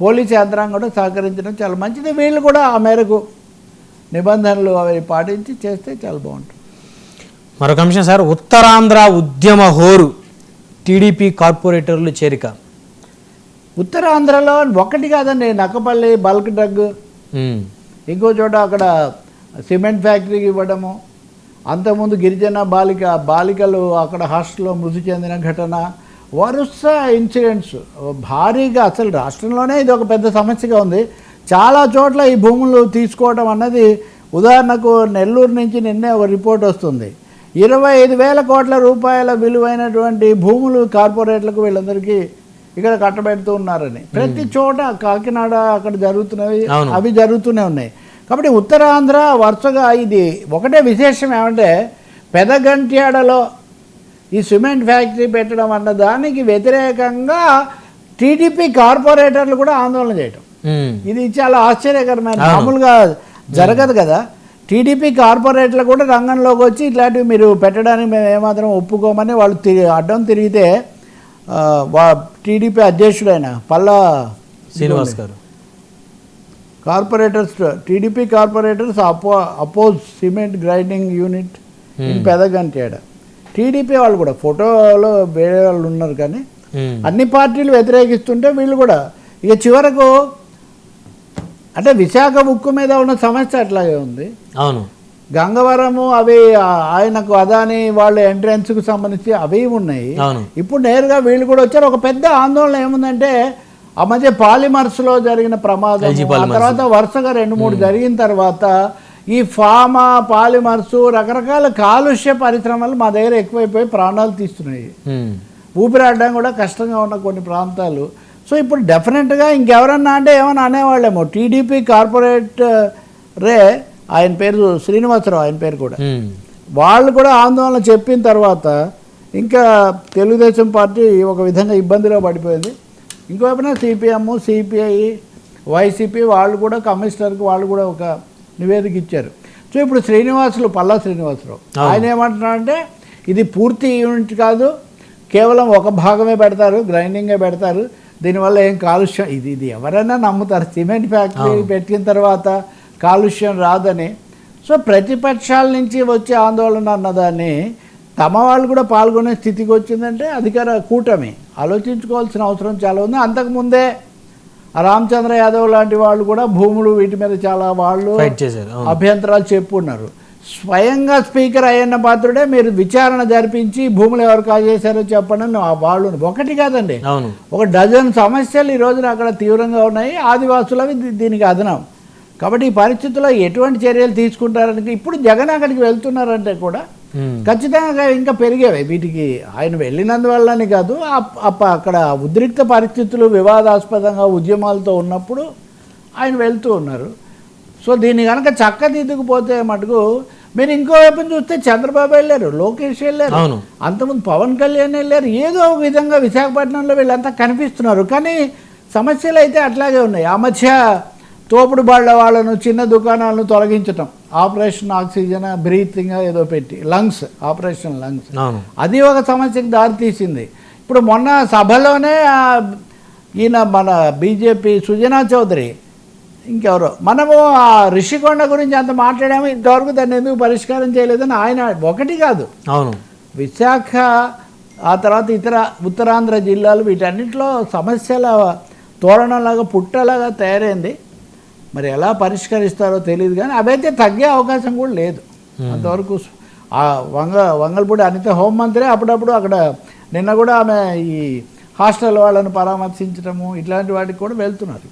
Police యంత్రాంగం కూడా సహకరించడం చాలా మంచిది. వీళ్ళు కూడా ఆ మేరకు నిబంధనలు అవి పాటించి చేస్తే చాలా బాగుంటుంది. మరొక అంశం సార్ ఉత్తరాంధ్ర ఉద్యమ హోరు టీడీపీ కార్పొరేటర్లు చేరిక. ఉత్తరాంధ్రలో ఒకటి కాదండి నక్కపల్లి బల్క్ డ్రగ్. ఇంకో చోట అక్కడ సిమెంట్ ఫ్యాక్టరీకి ఇవ్వడము. అంతకుముందు గిరిజన బాలిక బాలికలు అక్కడ హాస్టల్లో మృతి చెందిన ఘటన. వరుస ఇన్సిడెంట్స్ భారీగా అసలు రాష్ట్రంలోనే ఇది ఒక పెద్ద సమస్యగా ఉంది. చాలా చోట్ల ఈ భూములు తీసుకోవడం అన్నది ఉదాహరణకు నెల్లూరు నుంచి నిన్నే ఒక రిపోర్ట్ వస్తుంది. ఇరవై ఐదు వేల కోట్ల రూపాయల విలువైనటువంటి భూములు కార్పొరేట్లకు వీళ్ళందరికీ ఇక్కడ కట్టబెడుతూ ఉన్నారని. ప్రతి చోట కాకినాడ అక్కడ జరుగుతున్నవి. అవి జరుగుతూనే ఉన్నాయి. కాబట్టి ఉత్తరాంధ్ర వరుసగా ఇది. ఒకటే విశేషం ఏమంటే పెదగంట్యాడలో ఈ సిమెంట్ ఫ్యాక్టరీ పెట్టడం అన్న దానికి వ్యతిరేకంగా టీడీపీ కార్పొరేటర్లు కూడా ఆందోళన చేయటం. ఇది చాలా ఆశ్చర్యకరమైన. మామూలుగా జరగదు కదా. టీడీపీ కార్పొరేట్లు కూడా రంగంలోకి వచ్చి ఇట్లాంటివి మీరు పెట్టడానికి మేము ఏమాత్రం ఒప్పుకోమని వాళ్ళు తిరిగి అడ్డం తిరిగితే TDP అధ్యక్షుడైన Palla Srinivas garu. Corporators TDP corporators అపో oppose cement grinding unit Pedaganteda. TDP వాళ్ళు కూడా ఫోటోలో వేరే వాళ్ళు ఉన్నారు కానీ అన్ని పార్టీలు వ్యతిరేకిస్తుంటే వీళ్ళు కూడా. ఇక చివరకు అంటే విశాఖ ఉక్కు మీద ఉన్న సమస్య అట్లాగే ఉంది. అవును. గంగవరము అవి ఆయనకు అదాని వాళ్ళ ఎంట్రన్స్కు సంబంధించి అవి ఉన్నాయి. ఇప్పుడు నేరుగా వీళ్ళు కూడా వచ్చారు. ఒక పెద్ద ఆందోళన ఏముందంటే ఆ మధ్య పాలిమర్స్లో జరిగిన ప్రమాదం ఆ పాలిమర్స్. తర్వాత వరుసగా రెండు మూడు జరిగిన తర్వాత ఈ ఫామా పాలిమర్స్ రకరకాల కాలుష్య పరిశ్రమలు మా దగ్గర ఎక్కువైపోయి ప్రాణాలు తీస్తున్నాయి. ఊపిరాడడం కూడా కష్టంగా ఉన్న కొన్ని ప్రాంతాలు. సో ఇప్పుడు డెఫినెట్గా ఇంకెవరన్నా అంటే ఏమన్నా అనేవాళ్ళేమో. టీడీపీ కార్పొరేట్ రే ఆయన పేరు శ్రీనివాసరావు ఆయన పేరు కూడా. వాళ్ళు కూడా ఆందోళన చెప్పిన తర్వాత ఇంకా తెలుగుదేశం పార్టీ ఒక విధంగా ఇబ్బందిలో పడిపోయింది. ఇంకోవైపున సిపిఎం సిపిఐ వైసీపీ వాళ్ళు కూడా కమిషనర్కి వాళ్ళు కూడా ఒక నివేదిక ఇచ్చారు సో ఇప్పుడు శ్రీనివాసులు పల్లా శ్రీనివాసరావు ఆయన ఏమంటున్నారంటే ఇది పూర్తి యూనిట్ కాదు కేవలం ఒక భాగమే పెడతారు గ్రైండింగే పెడతారు దీనివల్ల ఏం కాలుష్యం ఇది ఇది ఎవరైనా నమ్ముతారు సిమెంట్ ఫ్యాక్టరీ పెట్టిన తర్వాత కాలుష్యం రాదని. సో ప్రతిపక్షాల నుంచి వచ్చే ఆందోళన అన్నదాన్ని తమ వాళ్ళు కూడా పాల్గొనే స్థితికి వచ్చిందంటే అధికార కూటమి. ఆలోచించుకోవాల్సిన అవసరం చాలా ఉంది. అంతకుముందే రామచంద్ర యాదవ్ లాంటి వాళ్ళు కూడా భూములు వీటి మీద చాలా వాళ్ళు అభ్యంతరాలు చెప్పున్నారు. స్వయంగా స్పీకర్ అయ్యన్న పాత్రుడే మీరు విచారణ జరిపించి భూములు ఎవరు కాజేశారో చెప్పండి ఆ వాళ్ళు ఒకటి కాదండి. ఒక డజన్ సమస్యలు ఈ రోజున అక్కడ తీవ్రంగా ఉన్నాయి. ఆదివాసులవి దీనికి అదనం. కాబట్టి ఈ పరిస్థితుల్లో ఎటువంటి చర్యలు తీసుకుంటారని ఇప్పుడు జగన్ అక్కడికి వెళ్తున్నారంటే కూడా ఖచ్చితంగా ఇంకా పెరిగేవి. వీటికి ఆయన వెళ్ళినందువల్లని కాదు అప్- అప్ప అక్కడ ఉద్రిక్త పరిస్థితులు వివాదాస్పదంగా ఉద్యమాలతో ఉన్నప్పుడు ఆయన వెళ్తూ ఉన్నారు. సో దీన్ని కనుక చక్కదిద్దుకుపోతే మటుకు మీరు ఇంకో వైపున చూస్తే చంద్రబాబు వెళ్ళారు లోకేష్ వెళ్ళారు. అంతకుముందు పవన్ కళ్యాణ్ వెళ్ళారు. ఏదో ఒక విధంగా విశాఖపట్నంలో వీళ్ళంతా కనిపిస్తున్నారు. కానీ సమస్యలు అయితే అట్లాగే ఉన్నాయి. ఆ మధ్య తోపుడు బళ్ళ వాళ్ళను చిన్న దుకాణాలను తొలగించటం. ఆపరేషన్ ఆక్సిజన్ బ్రీతింగ్ ఏదో పెట్టి లంగ్స్ ఆపరేషన్ లంగ్స్. అది ఒక సమస్యకి దారితీసింది ఇప్పుడు మొన్న సభలోనే ఈయన మన బీజేపీ సుజనా చౌదరి ఇంకెవరో మనము ఆ రిషికొండ గురించి అంత మాట్లాడాము ఇంతవరకు దాన్ని ఎందుకు పరిష్కారం చేయలేదని ఆయన ఒకటి కాదు. అవును. విశాఖ ఆ తర్వాత ఇతర ఉత్తరాంధ్ర జిల్లాలు వీటన్నిటిలో సమస్యల తోరణంలాగా పుట్టలాగా తయారైంది. మరి ఎలా పరిష్కరిస్తారో తెలియదు కానీ అవైతే తగ్గే అవకాశం కూడా లేదు. అంతవరకు ఆ వంగ వంగల్పూడి అనిత హోంమంత్రి అప్పుడప్పుడు అక్కడ నిన్న కూడా ఆమె ఈ హాస్టల్ వాళ్ళని పరామర్శించడము ఇట్లాంటి వాటికి కూడా వెళ్తున్నారు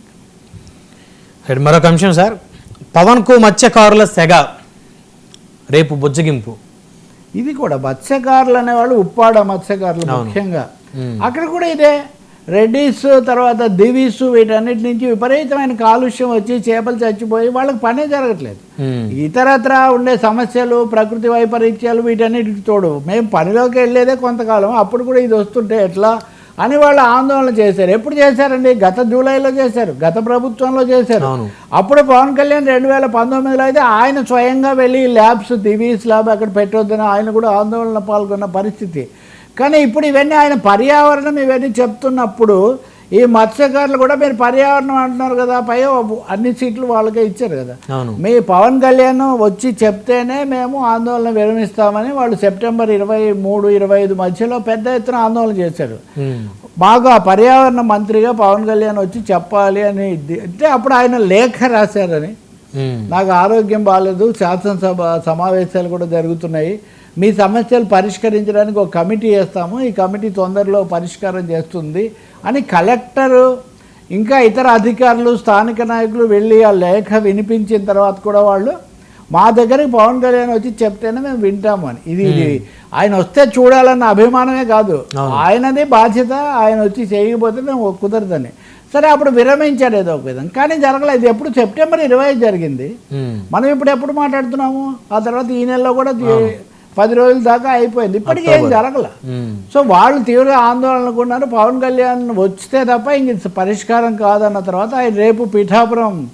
మరొక అంశం సార్. పవన్కు మత్స్యకారుల సెగ. రేపు బుజ్జగింపు. ఇది కూడా మత్స్యకారులు అనేవాళ్ళు ఉప్పాడ మత్స్యకారులు ముఖ్యంగా. అక్కడ కూడా ఇదే. రెడ్డిస్ తర్వాత దివీస్ వీటన్నిటి నుంచి విపరీతమైన కాలుష్యం వచ్చి చేపలు చచ్చిపోయి వాళ్ళకి పనే జరగట్లేదు. ఇతరత్ర ఉండే సమస్యలు ప్రకృతి వైపరీత్యాలు వీటన్నిటికి తోడు. మేము పనిలోకి వెళ్ళేదే కొంతకాలం అప్పుడు కూడా ఇది వస్తుంటే ఎట్లా అని వాళ్ళు ఆందోళన చేశారు. ఎప్పుడు చేశారండి? గత జూలైలో చేశారు గత ప్రభుత్వంలో చేశారు. అప్పుడు పవన్ కళ్యాణ్ రెండు వేల పంతొమ్మిదిలో అయితే ఆయన స్వయంగా వెళ్ళి ల్యాబ్స్ దివీస్ ల్యాబ్ అక్కడ పెట్టొద్దని ఆయన కూడా ఆందోళన పాల్గొన్న పరిస్థితి. కానీ ఇప్పుడు ఇవన్నీ ఆయన పర్యావరణం ఇవన్నీ చెప్తున్నప్పుడు ఈ మత్స్యకారులు కూడా మీరు పర్యావరణం అంటున్నారు కదా పై అన్ని సీట్లు వాళ్ళకే ఇచ్చారు కదా. మీ పవన్ కళ్యాణ్ వచ్చి చెప్తేనే మేము ఆందోళన విరమిస్తామని వాళ్ళు సెప్టెంబర్ ఇరవై మూడు ఇరవై ఐదు మధ్యలో పెద్ద ఎత్తున ఆందోళన చేశారు. ఉమ్, బాగా పర్యావరణ మంత్రిగా పవన్ కళ్యాణ్ వచ్చి చెప్పాలి అని అంటే అప్పుడు ఆయన లేఖ రాశారని. నాకు ఆరోగ్యం బాగాలేదు శాసనసభ సమావేశాలు కూడా జరుగుతున్నాయి. మీ సమస్యలు పరిష్కరించడానికి ఒక కమిటీ వేస్తాము ఈ కమిటీ తొందరలో పరిష్కారం చేస్తుంది అని కలెక్టరు ఇంకా ఇతర అధికారులు స్థానిక నాయకులు వెళ్ళి ఆ లేఖ వినిపించిన తర్వాత కూడా వాళ్ళు మా దగ్గరికి పవన్ కళ్యాణ్ వచ్చి చెప్తేనే మేము వింటాము అని. ఇది ఇది ఆయన వస్తే చూడాలన్న అభిమానమే కాదు. ఆయనది బాధ్యత ఆయన వచ్చి చేయకపోతే మేము కుదరదని. సరే అప్పుడు విరమించారు ఏదో ఒక విధంగా. కానీ జరగలేదు. ఎప్పుడు సెప్టెంబర్ ఇరవై జరిగింది. మనం ఇప్పుడు ఎప్పుడు మాట్లాడుతున్నాము? ఆ తర్వాత ఈ నెలలో కూడా పది రోజుల దాకా అయిపోయింది. ఇప్పటికీ ఏం జరగల. సో వాళ్ళు తీవ్ర ఆందోళనకు ఉన్నారు పవన్ కళ్యాణ్ వస్తే తప్ప ఇంక పరిష్కారం కాదన్న తర్వాత ఆయన రేపు పిఠాపురం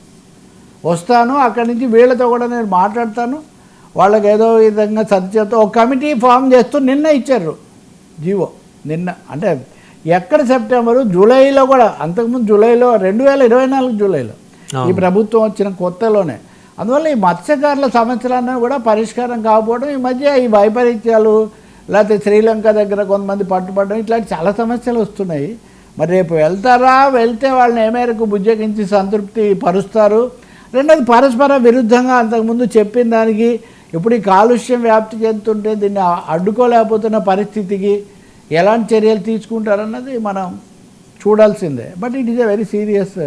వస్తాను. అక్కడి నుంచి వీళ్ళతో కూడా నేను మాట్లాడతాను. వాళ్ళకి ఏదో విధంగా సత్యతో ఒక కమిటీ ఫామ్ చేస్తూ నిన్న ఇచ్చారు. జీవో నిన్న. అంటే ఎక్కడ సెప్టెంబరు? జూలైలో కూడా. అంతకుముందు జూలైలో రెండు వేల ఇరవై నాలుగు జూలైలో. ఈ ప్రభుత్వం వచ్చిన కొత్తలోనే. అందువల్ల ఈ మత్స్యకారుల సమస్యలన్నీ కూడా పరిష్కారం కాకపోవడం ఈ మధ్య ఈ వైపరీత్యాలు లేకపోతే శ్రీలంక దగ్గర కొంతమంది పట్టుబడడం ఇట్లాంటి చాలా సమస్యలు వస్తున్నాయి. మరి రేపు వెళ్తారా? వెళ్తే వాళ్ళని ఏ మేరకు బుజ్జగించి సంతృప్తి పరుస్తారు? రెండోది పరస్పర విరుద్ధంగా అంతకుముందు చెప్పిన దానికి ఇప్పుడు ఈ కాలుష్యం వ్యాప్తి చెందుతుంటే దీన్ని అడ్డుకోలేకపోతున్న పరిస్థితికి ఎలాంటి చర్యలు తీసుకుంటారన్నది మనం చూడాల్సిందే. But it is a very serious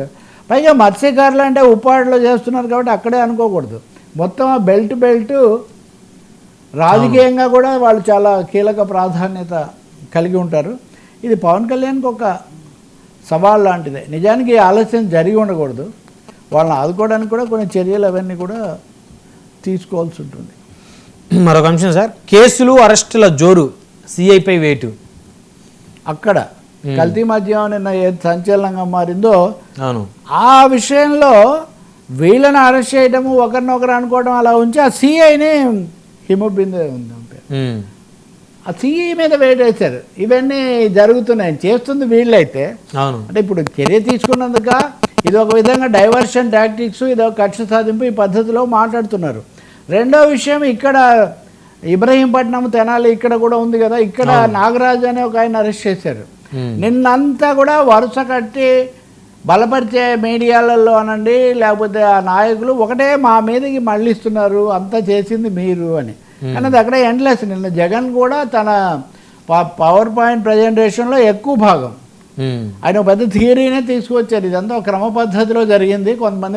పైగా మత్స్యకారులు అంటే ఉప్పాడులో చేస్తున్నారు కాబట్టి అక్కడే అనుకోకూడదు. మొత్తం ఆ బెల్ట్ బెల్ట్ రాజకీయంగా కూడా వాళ్ళు చాలా కీలక ప్రాధాన్యత కలిగి ఉంటారు. ఇది పవన్ కళ్యాణ్కి ఒక సవాల్ లాంటిదే. నిజానికి ఆలస్యం జరిగి ఉండకూడదు. వాళ్ళని ఆదుకోవడానికి కూడా కొన్ని చర్యలు అవన్నీ కూడా తీసుకోవాల్సి ఉంటుంది. మరొక అంశం సార్ కేసులు అరెస్టుల జోరు సిఐపై వేటు. అక్కడ కల్తీ మద్యం నిన్న ఏది సంచలనంగా మారిందో ఆ విషయంలో వీళ్ళని అరెస్ట్ చేయడము ఒకరినొకరు అనుకోవడం అలా ఉంచి ఆ సిఐని హిమబిందే ఉంది ఆ సిఐ మీద వేటేశారు ఇవన్నీ జరుగుతున్నాయి. చేస్తుంది వీళ్ళైతే. అంటే ఇప్పుడు చర్య తీసుకున్నందుక ఇది ఒక విధంగా డైవర్షన్ టాక్టిక్స్ ఇది ఒక కక్ష సాధింపు ఈ పద్ధతిలో మాట్లాడుతున్నారు. రెండో విషయం ఇక్కడ ఇబ్రహీంపట్నం తెనాలి ఇక్కడ కూడా ఉంది కదా. ఇక్కడ నాగరాజు అనే ఒక ఆయన అరెస్ట్ చేశారు. నిన్నంతా కూడా వరుస కట్టి బలపరిచే మీడియాలలో అనండి లేకపోతే ఆ నాయకులు ఒకటే మా మీదకి మళ్ళిస్తున్నారు అంతా చేసింది మీరు అని. కానీ అది అక్కడ ఎండ్లెస్ నిన్న జగన్ కూడా తన పవర్ పాయింట్ ప్రజెంటేషన్లో ఎక్కువ భాగం. ఉమ్. ఆయన పెద్ద థియరీనే తీసుకొచ్చారు. ఇదంతా ఒక క్రమ పద్ధతిలో జరిగింది. కొంతమంది